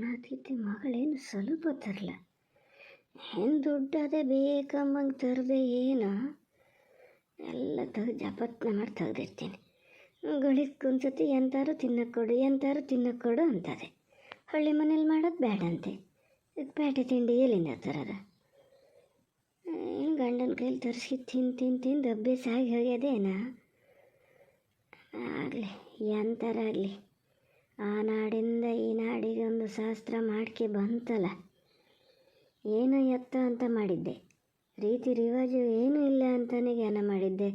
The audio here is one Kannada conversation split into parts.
ಪುಣಾತಿಥಿ ಮಗಳೇನು ಸ್ವಲ್ಪ ತರಲ. ಏನು ದುಡ್ಡದೆ ಬೇಕಮ್ಮಂಗೆ ತರದೆ ಏನ? ಎಲ್ಲ ತೆಗ್ದು ಜಪತ್ನ ಮಾಡಿ ತೆಗ್ದಿರ್ತೀನಿ. ಗಳಿಸ್ಕೊಂದ್ಸತಿ ಎಂತಾರು ತಿನ್ನಕ್ಕೆ ಕೊಡು ಎಂತಾರು ತಿನ್ನಕ್ಕೆ ಕೊಡು ಅಂತದೆ. ಹಳ್ಳಿ ಮನೇಲಿ ಮಾಡೋದು ಬೇಡಂತೆ ಇದು ಪೇಟೆ ತಿಂಡಿ ಎಲ್ಲಿಂದ ತರದ? ಏನು ಗಂಡನ ಕೈಲಿ ತರಿಸಿ ತಿಂದು ತಿಂದು ತಿಂದು ಅಭ್ಯಾಸ ಆಗಿ ಹೋಗ್ಯದೇನಾ? ಆಗಲಿ ಎಂಥರಾಗಲಿ ಆ ನಾಡಿಂದ ಈ ನಾಡಿಗೆ ಒಂದು ಶಾಸ್ತ್ರ ಮಾಡ್ಕೆ ಬಂತಲ್ಲ. ಏನು ಎತ್ತ ಅಂತ ಮಾಡಿದ್ದೆ. ರೀತಿ ರಿವಾಜು ಏನೂ ಇಲ್ಲ ಅಂತಲೇ ಜ್ಞಾನ ಮಾಡಿದ್ದೆ.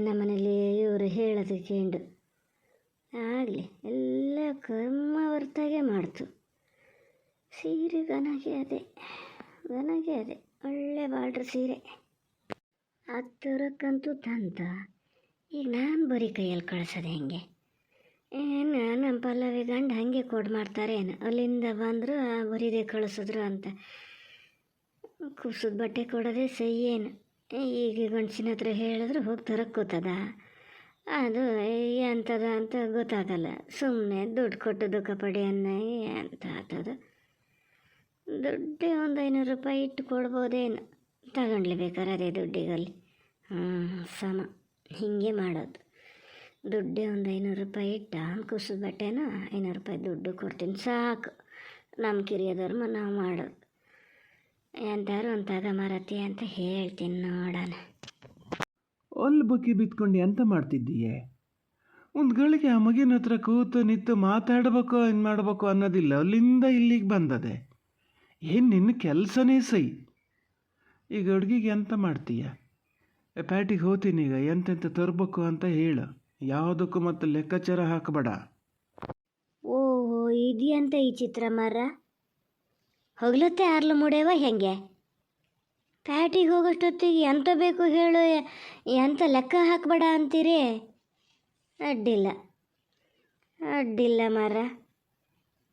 ನಮ್ಮನೇಲಿ ಇವರು ಹೇಳೋದು ಕೇಂಡು. ಆಗಲಿ, ಎಲ್ಲ ಕರ್ಮ ಹೊರ್ತಾಗೆ ಮಾಡ್ತು. ಸೀರೆ ಗನಗೆ ಅದೇ ಗನಗೆ ಅದೇ, ಒಳ್ಳೆ ಬಾರ್ಡ್ರ್ ಸೀರೆ. ಹತ್ತರಕ್ಕಂತೂ ತಂತ. ಈಗ ನಾನು ಬರೀ ಕೈಯಲ್ಲಿ ಕಳ್ಸೋದು ಹೆಂಗೆ? ಏನು, ನಮ್ಮ ಪಲ್ಲವಿ ಗಂಡ ಹಾಗೆ ಕೊಡು ಮಾಡ್ತಾರೆ ಏನು. ಅಲ್ಲಿಂದ ಬಂದರು ಬರೀದೆ ಕಳಿಸಿದ್ರು ಅಂತ. ಕುಸದ ಬಟ್ಟೆ ಕೊಡೋದೇ ಸೈ ಏನು. ಈಗ ಗಂಡಸಿನ ಹತ್ರ ಹೇಳಿದ್ರು ಹೋಗಿ ತರಕ್ಕೋತದ ಅದು ಎಂಥದ ಅಂತ ಗೊತ್ತಾಗಲ್ಲ. ಸುಮ್ಮನೆ ದುಡ್ಡು ಕೊಟ್ಟು ದುಃಖ ಅನ್ನೋ ಅಂತ ಆತದ. ದುಡ್ಡೇ ಒಂದು ಐನೂರು ರೂಪಾಯಿ ಇಟ್ಟು ಕೊಡ್ಬೋದೇನು. ತಗೊಂಡ್ಲಿ ಬೇಕಾದ್ರೆ ಅದೇ ದುಡ್ಡಿಗಲ್ಲಿ. ಹ್ಞೂ ಸಮ. ಹೀಗೆ ಮಾಡೋದು. ದುಡ್ಡೇ ಒಂದು ಐನೂರು ರೂಪಾಯಿ ಇಟ್ಟ ಕುಸು ಬಟ್ಟೆನ ಐನೂರು ರೂಪಾಯಿ ದುಡ್ಡು ಕೊಡ್ತೀನಿ, ಸಾಕು. ನಮ್ಮ ಕಿರಿಯ ಧರ್ಮ ನಾವು ಮಾಡೋದು ಎಂತಾರು ಒಂದು ತಗ ಮರತಿ ಅಂತ ಹೇಳ್ತೀನಿ ನೋಡೋಣ. ಅಲ್ಲಿ ಬುಕ್ಕಿ ಬಿತ್ಕೊಂಡು ಎಂತ ಮಾಡ್ತಿದ್ದೀಯೆ? ಒಂದು ಗಳಿಗೆ ಆ ಮಗಿನ ಹತ್ರ ಕೂತು ನಿಂತು ಮಾತಾಡಬೇಕು ಏನು ಮಾಡಬೇಕು ಅನ್ನೋದಿಲ್ಲ. ಅಲ್ಲಿಂದ ಇಲ್ಲಿಗೆ ಬಂದದೆ. ಏನು ನಿನ್ನ ಕೆಲಸನೇ ಸೈ? ಈಗ ಅಡುಗೆಗೆ ಎಂತ ಮಾಡ್ತೀಯ? ಪ್ಯಾಟಿಗೆ ಹೋಗ್ತೀನಿ ಈಗ. ಎಂತೆಂತ ತರಬೇಕು ಅಂತ ಹೇಳು. ಯಾವುದಕ್ಕೂ ಮತ್ತೆ ಲೆಕ್ಕಾಚಾರ ಹಾಕಬೇಡ. ಓಹೋ, ಇದೆಯಂತ ಈ ಚಿತ್ರ ಮಾರ ಹೊಗ್ಲತ್ತೆ ಆರ್ಲು ಮುಡೇವ ಹೆಂಗೆ? ಪ್ಯಾಟಿಗೆ ಹೋಗೋಷ್ಟೊತ್ತಿಗೆ ಎಂತ ಬೇಕು ಹೇಳು, ಎಂತ ಲೆಕ್ಕ ಹಾಕಬೇಡ ಅಂತೀರಿ? ಅಡ್ಡಿಲ್ಲ ಅಡ್ಡಿಲ್ಲ ಮಾರ.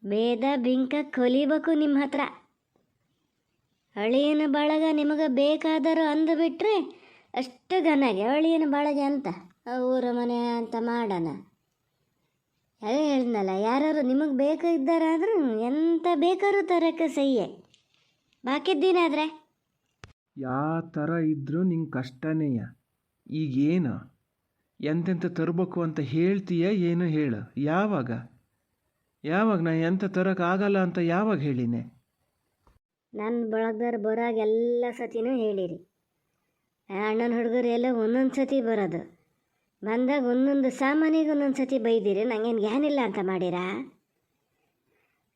ಭೇದ ಬಿಂಕ ಕೊಲಿಬೇಕು ನಿಮ್ಮ ಹತ್ರ. ಅಳಿಯನ ಬಳಗ ನಿಮಗೆ ಬೇಕಾದರೂ ಅಂದುಬಿಟ್ರೆ ಅಷ್ಟು ಘನಗೆ ಅಳಿಯನ ಬಳಗ ಅಂತ ಊರ ಮನೆ ಅಂತ ಮಾಡೋಣ. ಅದೇ ಹೇಳಿದ್ನಲ್ಲ ಯಾರು ನಿಮಗೆ ಬೇಕಾಗಿದ್ದಾರಾದ್ರೂ ಎಂಥ ಬೇಕಾದ್ರೂ ತರಕ್ಕೆ ಸಹಿಯೇ ಬಾಕಿದ್ದೀನಾದ್ರೆ ಯಾವ ಥರ ಇದ್ದರೂ ನಿಂಗೆ ಕಷ್ಟನೇಯ. ಈಗೇನು? ಎಂತೆಂಥ ತರಬೇಕು ಅಂತ ಹೇಳ್ತೀಯ ಏನು ಹೇಳು. ಯಾವಾಗ? ಯಾವಾಗ ನಾ ಎಂಥ ತರೋಕ್ಕಾಗಲ್ಲ ಅಂತ ಯಾವಾಗ ಹೇಳಿನೆ? ನನ್ನ ಬಳಗದವ್ರು ಬರೋಗೆಲ್ಲ ಎಲ್ಲ ಸತಿನೂ ಹೇಳಿರಿ. ಅಣ್ಣನ ಹುಡುಗರು ಎಲ್ಲ ಒಂದೊಂದು ಸತಿ ಬರೋದು. ಬಂದಾಗ ಒಂದೊಂದು ಸಾಮಾನಿಗೆ ಒಂದೊಂದು ಸತಿ ಬೈದಿರಿ, ನಂಗೇನು ಏನಿಲ್ಲ ಅಂತ ಮಾಡಿರಾ?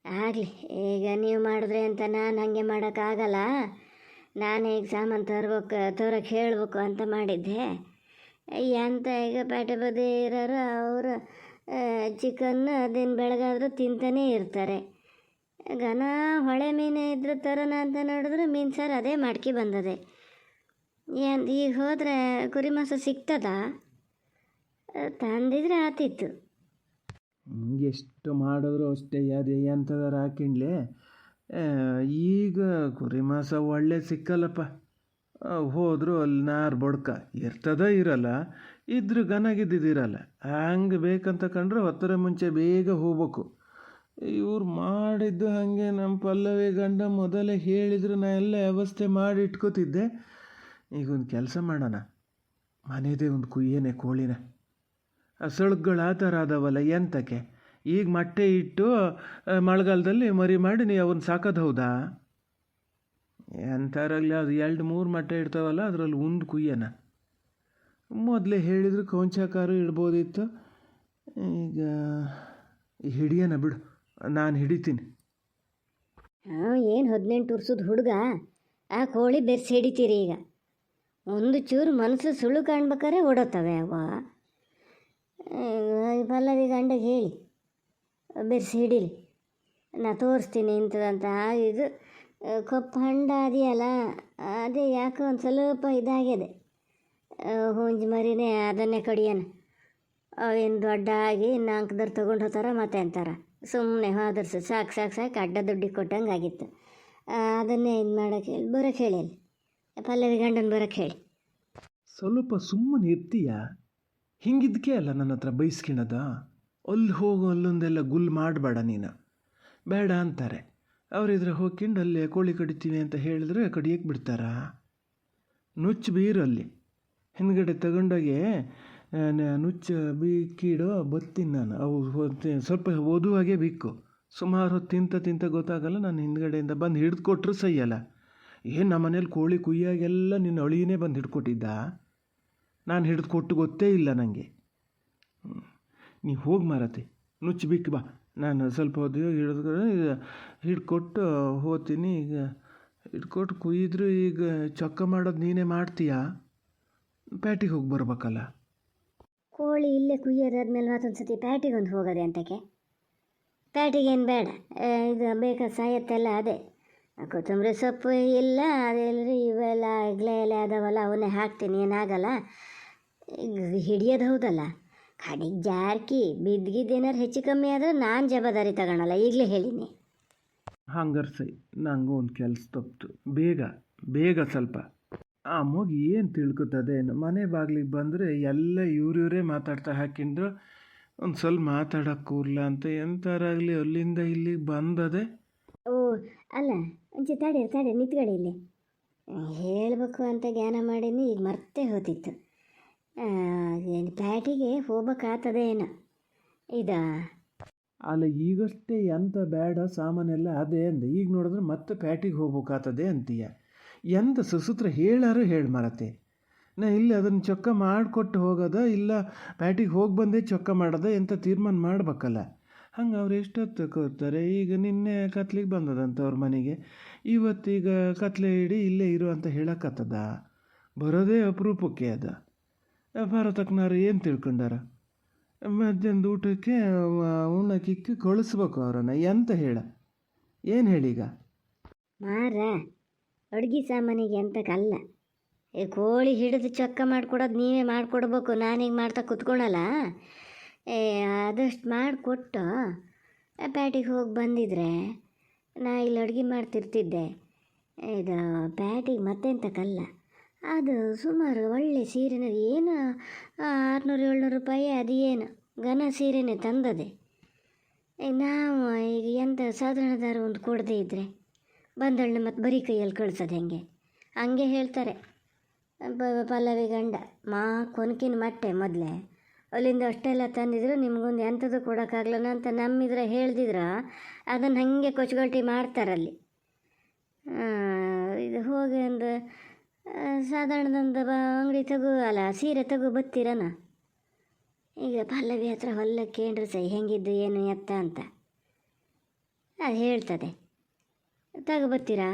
ಆಗಲಿ, ಈಗ ನೀವು ಮಾಡಿದ್ರೆ ಅಂತ ನಾನು ಹಾಗೆ ಮಾಡೋಕ್ಕಾಗಲ್ಲ ನಾನು ಈಗ ಸಾಮಾನು ತರ್ಬೇಕು ತರೋಕ್ಕೆ ಹೇಳಬೇಕು ಅಂತ ಮಾಡಿದ್ದೆ. ಎಂತ ಈಗ ಪೇಟೆ ಬದಿ ಇರೋರು ಅವರು ಚಿಕನ್ನು ಅದೇನು ಬೆಳಗಾದರೂ ತಿಂತಾನೇ ಇರ್ತಾರೆ. ಘನ ಹೊಳೆ ಮೀನು ಇದ್ರೆ ತರೋಣ ಅಂತ ನೋಡಿದ್ರೆ ಮೀನು ಸಾರು ಅದೇ ಮಾಡ್ಕಿ ಬಂದದೆ. ಏನು, ಈಗ ಹೋದರೆ ಕುರಿ ಮಾಂಸ ಸಿಗ್ತದಾ? ತಂದಿದ್ರೆ ಆತಿತ್ತು. ಎಷ್ಟು ಮಾಡಿದ್ರು ಅಷ್ಟೇ, ಅದು ಎಂಥದಾರ ಹಾಕಿಂಡ್ಲೆ ಈಗ ಕುರಿ ಮಾಂಸ ಒಳ್ಳೆ ಸಿಕ್ಕಲ್ಲಪ್ಪ. ಹೋದರೂ ಅಲ್ಲಿ ನಾರು ಬೊಡ್ಕ. ಇರ್ತದ ಇರಲ್ಲ, ಇದ್ರ ಗನಗಿದ್ದಿದ್ದಿರಲ್ಲ ಹಂಗೆ ಬೇಕಂತ ಕಂಡ್ರೆ ಒತ್ತರ ಮುಂಚೆ ಬೇಗ ಹೋಗ್ಬೇಕು. ಇವ್ರು ಮಾಡಿದ್ದು ಹಾಗೆ ನಮ್ಮ ಪಲ್ಲವಿ ಗಂಡ ಮೊದಲೇ ಹೇಳಿದ್ರು, ನಾ ಎಲ್ಲ ವ್ಯವಸ್ಥೆ ಮಾಡಿ ಇಟ್ಕೋತಿದ್ದೆ. ಈಗ ಒಂದು ಕೆಲಸ ಮಾಡೋಣ. ಮನೆದೇ ಒಂದು ಕುಯ್ಯೇನೆ, ಕೋಳಿನ. ಆ ಸೊಳ್ಗಳು ಆ ಥರ ಅದಾವಲ್ಲ ಎಂತಕ್ಕೆ ಈಗ ಮೊಟ್ಟೆ ಇಟ್ಟು ಮಳೆಗಾಲದಲ್ಲಿ ಮರಿ ಮಾಡಿ ನೀವು ಅವನ್ನ ಸಾಕೋದು ಹೌದಾ? ಎಂಥರಲ್ಲಿ ಅದು ಎರಡು ಮೂರು ಮೊಟ್ಟೆ ಇಡ್ತಾವಲ್ಲ, ಅದರಲ್ಲಿ ಒಂದು ಕುಯ್ಯನ. ಮೊದಲೇ ಹೇಳಿದ್ರು ಕೌಂಚಾಕಾರು ಇಡ್ಬೋದಿತ್ತು. ಈಗ ಹಿಡಿಯನ ಬಿಡು, ನಾನು ಹಿಡಿತೀನಿ. ಏನು ಹದಿನೆಂಟು ವರ್ಷದ ಹುಡುಗ? ಆ ಕೋಳಿ ಬೆರೆಸಿ ಹಿಡಿತೀರಿ ಈಗ. ಒಂದು ಚೂರು ಮನಸ್ಸು ಸುಳ್ಳು ಕಾಣ್ಬೇಕಾರೆ ಓಡತ್ತವೆ ಅವ ಪಲ್ಲವಿ ಗಂಡಗೆ ಹೇಳಿ, ಬಿರ್ಸಿ ಹಿಡೀಲಿ. ನಾ ತೋರಿಸ್ತೀನಿ ಇಂಥದಂತ. ಇದು ಕಪ್ಪು ಹಂಡ ಅದೆಯಲ್ಲ, ಅದೇ ಯಾಕೋ ಒಂದು ಸ್ವಲ್ಪ ಇದಾಗಿದೆ. ಹೂಂಜಿ ಮರಿನೇ, ಅದನ್ನೇ ಕಡಿಯೋಣ ಅವೇನು ದೊಡ್ಡ ಆಗಿ ನಾಲ್ಕದರ್ ತೊಗೊಂಡು ಹೋಗ್ತಾರ ಮತ್ತೆ ಅಂತಾರ. ಸುಮ್ಮನೆ ಹೋದರ್ಸು, ಸಾಕು ಸಾಕು ಸಾಕು ಅಡ್ಡ ದುಡ್ಡಿಗೆ ಕೊಟ್ಟಂಗೆ ಆಗಿತ್ತು. ಅದನ್ನೇ ಇದು ಮಾಡೋಕೆ ಹೇಳಿ ಬರೋಕ್ಕೆ ಹೇಳಿ ಅಲ್ಲಿ. ಪಲ್ಲವಿ ಗಂಡನ ಬರೋಕ್ಕೆ ಹೇಳಿ. ಸ್ವಲ್ಪ ಸುಮ್ಮನೆ ಇರ್ತೀಯ? ಹಿಂಗಿದ್ಕೆ ಅಲ್ಲ, ನನ್ನ ಹತ್ರ ಬೈಸ್ಕಿಣದ. ಅಲ್ಲಿ ಹೋಗು, ಅಲ್ಲೊಂದೆಲ್ಲ ಗುಲ್ ಮಾಡಬೇಡ ನೀನು. ಬೇಡ ಅಂತಾರೆ. ಅವರಿದ್ರೆ ಹೋಗ್ಕೊಂಡು ಅಲ್ಲಿ ಕೋಳಿ ಕಡಿತೀವಿ ಅಂತ ಹೇಳಿದ್ರೆ ಕಡಿಯಕ್ಕೆ ಬಿಡ್ತಾರಾ ನುಚ್ಚು ಬೀರು ಅಲ್ಲಿ ಹಿಂದ್ಗಡೆ ತಗೊಂಡೋಗಿ ನುಚ್ಚ ಬೀಕಿಡೋ ಬತ್ತೀನಿ ನಾನು. ಅವು ಸ್ವಲ್ಪ ಓದುವಾಗೆ ಬಿಕ್ಕು ಸುಮಾರು ಹೊತ್ತು ತಿಂತ ತಿಂತ ಗೊತ್ತಾಗಲ್ಲ, ನಾನು ಹಿಂದ್ಗಡೆಯಿಂದ ಬಂದು ಹಿಡ್ದು ಕೊಟ್ಟರು ಸೈಯಲ್ಲ ಏನು ನಮ್ಮ ಮನೇಲಿ ಕೋಳಿ ಕುಯ್ಯಾಗೆಲ್ಲ ನಿನ್ನ ಅಳಿಯೇ ಬಂದು ಹಿಡ್ಕೊಟ್ಟಿದ್ದ? ನಾನು ಹಿಡಿದು ಕೊಟ್ಟು ಗೊತ್ತೇ ಇಲ್ಲ ನನಗೆ. ನೀ ಹೋಗಿ ಮಾರತಿ ನುಚ್ಚು ಬಾ. ನಾನು ಸ್ವಲ್ಪ ಹೊತ್ತು ಹಿಡಿದು ಹಿಡ್ಕೊಟ್ಟು ಹೋಗ್ತೀನಿ. ಈಗ ಹಿಡ್ಕೊಟ್ಟು ಕುಯ್ದ್ರೂ ಈಗ ಚೊಕ್ಕ ಮಾಡೋದು ನೀನೇ ಮಾಡ್ತೀಯಾ? ಪ್ಯಾಟಿಗೆ ಹೋಗಿ ಬರ್ಬೇಕಲ್ಲ. ಕೋಳಿ ಇಲ್ಲೇ ಕುಯ್ಯೋದಾದ್ಮೇಲೆ ಮತ್ತೊಂದು ಸತಿ ಪ್ಯಾಟಿಗೆ ಒಂದು ಹೋಗೋದೆ ಅಂತಕ್ಕೆ. ಪ್ಯಾಟಿಗೇನು ಬೇಡ. ಆ, ಇದು ಬೇಕಾದ ಸಾಯತ್ತೆಲ್ಲ ಅದೇ. ಕೊತ್ತಂಬರಿ ಸೊಪ್ಪು ಇಲ್ಲ ಅದೆಲ್ಲರಿ ಇವೆಲ್ಲ ಇಗ್ಲೆ ಎಲೆ ಅದಾವಲ್ಲ ಅವನ್ನೇ ಹಾಕ್ತೀನಿ. ಏನಾಗಲ್ಲ ಹಿಡಿಯೋದು ಹೌದಲ್ಲ? ಕಡೆಗೆ ಜಾರ್ಕಿ ಬಿದ್ದಿದ್ದೇನಾರು ಹೆಚ್ಚು ಕಮ್ಮಿ ಆದರೆ ನಾನು ಜವಾಬ್ದಾರಿ ತಗೊಳಲ್ಲ ಈಗಲೇ ಹೇಳಿನಿ. ಹಂಗಾರೆ ಸೈ ನಂಗೂ ಒಂದು ಕೆಲಸ ತಪ್ಪಿತು. ಬೇಗ ಬೇಗ ಸ್ವಲ್ಪ. ಆ ಮಗು ಏನು ತಿಳ್ಕೊತದೆ? ಮನೆ ಬಾಗಿಲಿಗೆ ಬಂದರೆ ಎಲ್ಲ ಇವ್ರಿವರೇ ಮಾತಾಡ್ತಾ ಹಾಕಿಂದ್ರು. ಒಂದು ಸ್ವಲ್ಪ ಮಾತಾಡೋಕೆ ಕೂರ್ಲ ಅಂತ ಎಂಥರಾಗಲಿ ಅಲ್ಲಿಂದ ಇಲ್ಲಿಗೆ ಬಂದದೆ. ಓ ಅಲ್ಲ ಅಂಚೆ ತಡೆ ತಡೆ ನಿಂತ್ಕೊಳ್ಳಿ ಇಲ್ಲಿ. ಹೇಳಬೇಕು ಅಂತ ಜ್ಞಾನ ಮಾಡೀನಿ ಈಗ ಮರ್ತೇ ಹೋತಿತ್ತು. ಪ್ಯಾಟಿಗೆ ಹೋಗ್ಬೇಕಾಗ್ತದೆ ಏನೋ. ಇದಾ. ಅಲ್ಲ, ಈಗಷ್ಟೇ ಎಂಥ ಬೇಡ ಸಾಮಾನೆಲ್ಲ ಅದೇ ಅಂದೆ. ಈಗ ನೋಡಿದ್ರೆ ಮತ್ತೆ ಪ್ಯಾಟಿಗೆ ಹೋಗ್ಬೇಕಾಗ್ತದೆ ಅಂತೀಯ. ಎಂಥ ಸುಸೂತ್ರ ಹೇಳಾರು ಹೇಳಿ ಮರತೆ ನಾ ಇಲ್ಲಿ ಅದನ್ನು ಚೊಕ್ಕ ಮಾಡಿಕೊಟ್ಟು ಹೋಗೋದ, ಇಲ್ಲ ಪ್ಯಾಟಿಗೆ ಹೋಗಿ ಬಂದೇ ಚೊಕ್ಕ ಮಾಡೋದ ಎಂಥ ತೀರ್ಮಾನ ಮಾಡ್ಬೇಕಲ್ಲ. ಹಂಗೆ ಅವ್ರು ಎಷ್ಟೊತ್ತು ಕೂರ್ತಾರೆ ಈಗ ನಿನ್ನೆ ಕತ್ಲಿಗೆ ಬಂದದಂತ ಅವ್ರ ಮನೆಗೆ. ಇವತ್ತೀಗ ಕತ್ಲೆ ಇಡಿ ಇಲ್ಲೇ ಇರು ಅಂತ ಹೇಳಕ್ಕತ್ತದ ಬರೋದೇ ಅಪರೂಪಕ್ಕೆ ಅದ. ಭಾರತಕ್ನಾರು ಏನು ತಿಳ್ಕೊಂಡಾರ? ಮಧ್ಯಾಹ್ನದ ಊಟಕ್ಕೆ ಉಣ್ಣಕ್ಕಿಕ್ಕಿ ಕಳಿಸ್ಬೇಕು ಅವರನ್ನು, ಎಂತ ಹೇಳ? ಏನು ಹೇಳೀಗ ಮಾರ ಅಡುಗೆ ಸಾಮಾನಿಗೆ ಅಂತಕ್ಕಲ್ಲ ಈ ಕೋಳಿ ಹಿಡಿದು ಚಕ್ಕ ಮಾಡಿಕೊಡೋದು ನೀವೇ ಮಾಡಿಕೊಡ್ಬೇಕು ನಾನೀಗ ಮಾಡ್ತಾ ಕುತ್ಕೊಳಲ್ಲ? ಏ ಆದಷ್ಟು ಮಾಡಿಕೊಟ್ಟು, ಪ್ಯಾಟಿಗೆ ಹೋಗಿ ಬಂದಿದ್ರೆ, ನಾ ಇಲ್ಲಿ ಅಡುಗೆ ಮಾಡ್ತಿರ್ತಿದ್ದೆ. ಇದು ಪ್ಯಾಟಿಗೆ ಮತ್ತೆಂತಕ್ಕಲ್ಲ ಅದು ಸುಮಾರು ಒಳ್ಳೆ ಸೀರೆನ ಏನು? ಆರುನೂರು ಏಳ್ನೂರು ರೂಪಾಯಿ ಅದು ಏನು ಘನ ಸೀರೆನೇ ತಂದದೆ ನಾವು ಈಗ ಎಂಥ ಸಾಧಾರಣದಾರು ಒಂದು ಕೊಡದೇ ಇದ್ದರೆ ಬಂದಳನ್ನ ಮತ್ತು ಬರೀ ಕೈಯಲ್ಲಿ ಕಳ್ಸೋದು ಹೆಂಗೆ? ಹಂಗೆ ಹೇಳ್ತಾರೆ. ಪಲ್ಲವಿ ಗಂಡ, ಮಾ, ಕೊನಕಿನ ಮಟ್ಟೆ ಮೊದಲೇ. ಅಲ್ಲಿಂದ ಅಷ್ಟೆಲ್ಲ ತಂದಿದ್ರು, ನಿಮಗೊಂದು ಎಂಥದ್ದು ಕೊಡೋಕ್ಕಾಗ್ಲನ ಅಂತ ನಮ್ಮಿದ್ರೆ ಹೇಳ್ದಿದ್ರ, ಅದನ್ನು ಹಾಗೆ ಕೊಚ್ಕೊಳ್ಟಿ ಮಾಡ್ತಾರಲ್ಲಿ. ಇದು ಹೋಗಿ ಒಂದು ಸಾಧಾರಣದೊಂದು ಅಂಗಡಿ ತಗೋ, ಅಲ್ಲ, ಸೀರೆ ತಗೋ ಬತ್ತೀರನ ಈಗ ಪಲ್ಲವಿ ಹತ್ರ ಹೊಲ್ಲ ಕೇಂದ್ರ ಸೈ, ಹೆಂಗಿದ್ದು, ಏನು ಎತ್ತ ಅಂತ. ಅದು ಹೇಳ್ತದೆ. ತಗೋ ಬತ್ತೀರಾ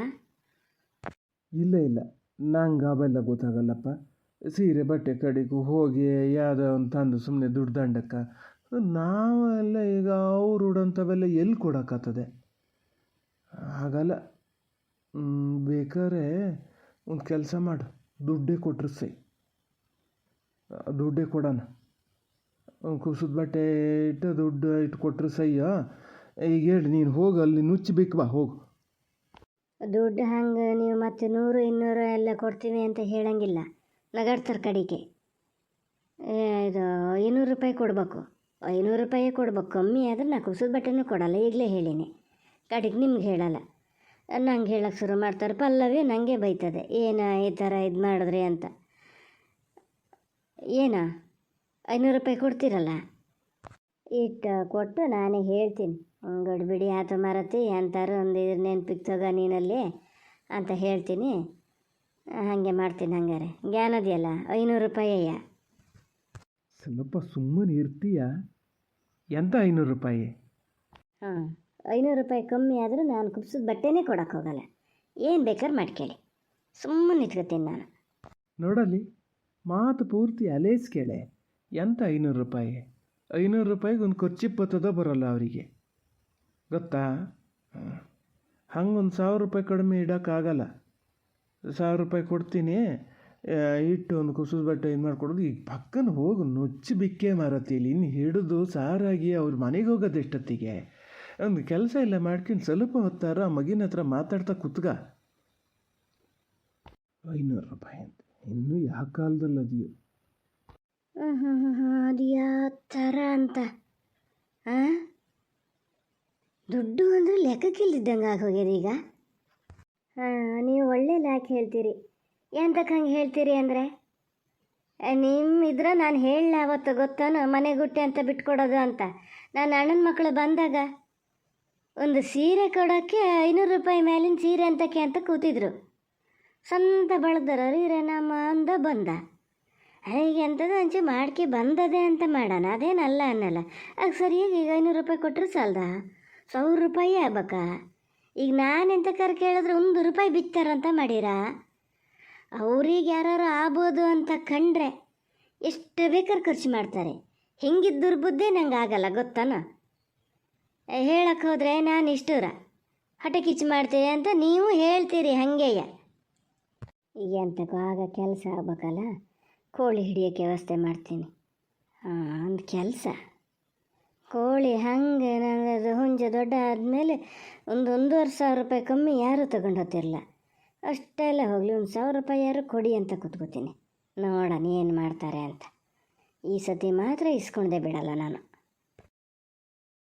ಇಲ್ಲ ಇಲ್ಲ. ನಂಗೆ ಅವೆಲ್ಲ ಗೊತ್ತಾಗಲ್ಲಪ್ಪ. ಸೀರೆ ಬಟ್ಟೆ ಕಡೆಗೂ ಹೋಗಿ ಯಾವುದೋ ಒಂದು ತಂದು ಸುಮ್ಮನೆ ದುಡ್ಡು ದಂಡಕ್ಕೆ ನಾವೆಲ್ಲ ಈಗ ಅವ್ರು ಉಡೋಂಥವೆಲ್ಲ ಎಲ್ಲಿ ಕೊಡೋಕ್ಕಾಗ್ತದೆ? ಆಗಲ್ಲ ಬೇಕಾದ್ರೆ ಒಂದು ಕೆಲಸ ಮಾಡು. ದುಡ್ಡೇ ಕೊಟ್ಟರು ಸೈ. ದುಡ್ಡೇ ಕೊಡೋಣ. ಕುಸಿದ ಬಟ್ಟೆ ಇಟ್ಟು ದುಡ್ಡು ಇಟ್ಟು ಕೊಟ್ಟರು ಸಯ್ಯ ಈಗ ಹೇಳಿ, ನೀನು ಹೋಗು, ಅಲ್ಲಿ ನುಚ್ಚಿ ಬಾ, ಹೋಗು. ದುಡ್ಡು ಹಂಗೆ ನೀವು ಮತ್ತೆ ನೂರು, ಇನ್ನೂರು ಎಲ್ಲ ಕೊಡ್ತೀವಿ ಅಂತ ಹೇಳಂಗಿಲ್ಲ. ನಗಾಡ್ತಾರೆ ಕಡೆಗೆ. ಇದು ಐನೂರು ರೂಪಾಯಿ ಕೊಡಬೇಕು. ಐನೂರು ರೂಪಾಯಿ ಕೊಡ್ಬೇಕು. ಕಮ್ಮಿ ಆದರೆ ನಾ ಕುಸಿದ ಬಟ್ಟೆನೂ ಕೊಡಲ್ಲ. ಈಗಲೇ ಹೇಳೀನಿ. ಕಡೆಗೆ ನಿಮ್ಗೆ ಹೇಳಲ್ಲ. ನಂಗೆ ಹೇಳಕ್ಕೆ ಶುರು ಮಾಡ್ತಾರೆ ಪಲ್ಲವಿ ನನಗೆ ಬೈತದೆ ಏನು ಈ ಥರ ಇದು ಮಾಡಿದ್ರಿ ಅಂತ. ಏನಾ ಐನೂರು ರೂಪಾಯಿ ಕೊಡ್ತೀರಲ್ಲ? ಇಟ್ಟು ಕೊಟ್ಟು ನಾನೇ ಹೇಳ್ತೀನಿ ಬಿಡಿ ಆತ ಮಾರತಿ ಅಂತಾರು ಒಂದು ಇದ್ರ ನೆನ್ಪಿಗೆ ತಗೋ ನೀನಲ್ಲಿ ಅಂತ ಹೇಳ್ತೀನಿ. ಹಾಗೆ ಮಾಡ್ತೀನಿ ಹಂಗಾರೆ. ಜ್ಞಾನದಿಯಲ್ಲ ಐನೂರು ರೂಪಾಯಿಯ ಸ್ವಲ್ಪ ಸುಮ್ಮನೆ ಇರ್ತೀಯ? ಎಂತ ಐನೂರು ರೂಪಾಯಿ? ಹಾಂ ಐನೂರು ರೂಪಾಯಿ ಕಮ್ಮಿ ಆದರೂ ನಾನು ಕುಪ್ಸಿದ ಬಟ್ಟೆನೇ ಕೊಡೋಕೆ ಹೋಗಲ್ಲ. ಏನು ಬೇಕಾದ್ರೆ ಮಾಡ್ಕೇಳಿ ಸುಮ್ಮನೆ ಇಟ್ಕೊತೀನಿ ನಾನು. ನೋಡಲಿ ಮಾತು ಪೂರ್ತಿ ಅಲೇಸ್ ಕೇಳೆ. ಎಂತ ಐನೂರು ರೂಪಾಯಿ? ಐನೂರು ರೂಪಾಯಿಗೆ ಒಂದು ಕೊಚ್ಚಿಪ್ಪತ್ತದ ಬರೋಲ್ಲ ಅವರಿಗೆ. ಗೊತ್ತಾ? ಹಂಗೊಂದು ಸಾವಿರ ರೂಪಾಯಿ ಕಡಿಮೆ ಇಡೋಕ್ಕಾಗಲ್ಲ. ಸಾವಿರ ರೂಪಾಯಿ ಕೊಡ್ತೀನಿ ಇಟ್ಟು ಒಂದು ಕುಸಿದ ಬಟ್ಟೆ ಏನು ಮಾಡಿಕೊಡೋದು. ಈಗ ಪಕ್ಕನ ಹೋಗು ನುಚ್ಚು ಬಿಕ್ಕೆ ಇಲ್ಲಿ. ಇನ್ನು ಹಿಡಿದು ಸಾರಾಗಿ ಅವ್ರ ಮನೆಗೆ ಹೋಗೋದು ಎಷ್ಟೊತ್ತಿಗೆ? ಒಂದು ಕೆಲಸ ಇಲ್ಲ ಮಾಡ್ಕೊಂಡು ಸ್ವಲ್ಪ ಹೊತ್ತಾರ ಮಗಿನ ಹತ್ರ ಮಾತಾಡ್ತಾ ಕುತ್ಗ. ಐನೂರು ರೂಪಾಯಿ ಅಂತ. ಇನ್ನೂ ಯಾವ ಕಾಲದಲ್ಲಿ ಅದೆಯೋ? ಅದು ಯಾವ ಥರ ಅಂತ? ದುಡ್ಡು ಅಂದರೆ ಲೆಕ್ಕಕ್ಕಿಲ್ದಿದ್ದಂಗೆ ಆಗಿ ಹೋಗ್ಯದ ಈಗ. ಹಾಂ, ನೀವು ಒಳ್ಳೆ ಲ್ಯಾಕ್ ಹೇಳ್ತೀರಿ. ಎಂತಕ್ಕೆ ಹಂಗೆ ಹೇಳ್ತೀರಿ ಅಂದರೆ? ನಿಮ್ಮ ಇದ್ರ ನಾನು ಹೇಳಲ್ಲ ಅವತ್ತು ಗೊತ್ತಾನು? ಮನೆಗುಟ್ಟೆ ಅಂತ ಬಿಟ್ಕೊಡೋದು ಅಂತ. ನಾನು ಅಣ್ಣನ ಮಕ್ಕಳು ಬಂದಾಗ ಒಂದು ಸೀರೆ ಕೊಡೋಕ್ಕೆ ಐನೂರು ರೂಪಾಯಿ ಮೇಲಿನ ಸೀರೆ ಅಂತಕ್ಕೆ ಅಂತ ಕೂತಿದ್ರು. ಸ್ವಂತ ಬಳದರ ನಮ್ಮ ಅಂದ ಬಂದ. ಹೇಗೆ ಅಂತದ ಅಂಚೆ ಮಾಡ್ಕೆ ಬಂದದೆ ಅಂತ ಮಾಡೋಣ, ಅದೇನಲ್ಲ ಅನ್ನಲ್ಲ. ಅದು ಸರಿಯಾಗಿ ಈಗ ಐನೂರು ರೂಪಾಯಿ ಕೊಟ್ಟರೆ ಸಾಲದ? ಸಾವಿರ ರೂಪಾಯಿ ಆಗ್ಬೇಕ? ಈಗ ನಾನೆಂತ ಕರ್ ಕೇಳಿದ್ರೆ ಒಂದು ರೂಪಾಯಿ ಬಿತ್ತಾರಂತ ಮಾಡೀರಾ? ಅವ್ರಿಗೆ ಯಾರು ಆಗ್ಬೋದು ಅಂತ ಕಂಡ್ರೆ ಎಷ್ಟು ಬೇಕಾದ್ರೆ ಖರ್ಚು ಮಾಡ್ತಾರೆ. ಹಿಂಗಿದ್ದ ದುರ್ಬುದ್ಧಿ ನಂಗೆ ಆಗಲ್ಲ, ಗೊತ್ತಾನ? ಹೇಳಕ್ಕೆ ಹೋದರೆ ನಾನು ಇಷ್ಟೂರ. ಹಠ ಕಿಚ್ಚು ಮಾಡ್ತೀರಿ ಅಂತ ನೀವು ಹೇಳ್ತೀರಿ ಹಾಗೆಯ. ಈಗ ಎಂತಕ್ಕೂ ಆಗ ಕೆಲಸ ಆಗ್ಬೇಕಲ್ಲ? ಕೋಳಿ ಹಿಡಿಯೋಕ್ಕೆ ವ್ಯವಸ್ಥೆ ಮಾಡ್ತೀನಿ. ಹಾಂ ಒಂದು ಕೆಲಸ. ಕೋಳಿ ಹಾಗೆ ಅದು ಹುಂಜ ದೊಡ್ಡ ಆದಮೇಲೆ ಒಂದು ಒಂದೂವರೆ ಸಾವಿರ ರೂಪಾಯಿ ಕಮ್ಮಿ ಯಾರೂ ತಗೊಂಡು ಹೋಗ್ತಿರಲ್ಲ ಅಷ್ಟೆಲ್ಲ ಹೋಗಲಿ, ಒಂದು ಸಾವಿರ ರೂಪಾಯಿ ಯಾರು ಕೊಡಿ ಅಂತ ಕೂತ್ಕೋತೀನಿ ನೋಡೋಣ ಏನು ಮಾಡ್ತಾರೆ ಅಂತ. ಈ ಸತಿ ಮಾತ್ರ ಇಸ್ಕೊಂಡೇ ಬಿಡಲ್ಲ ನಾನು.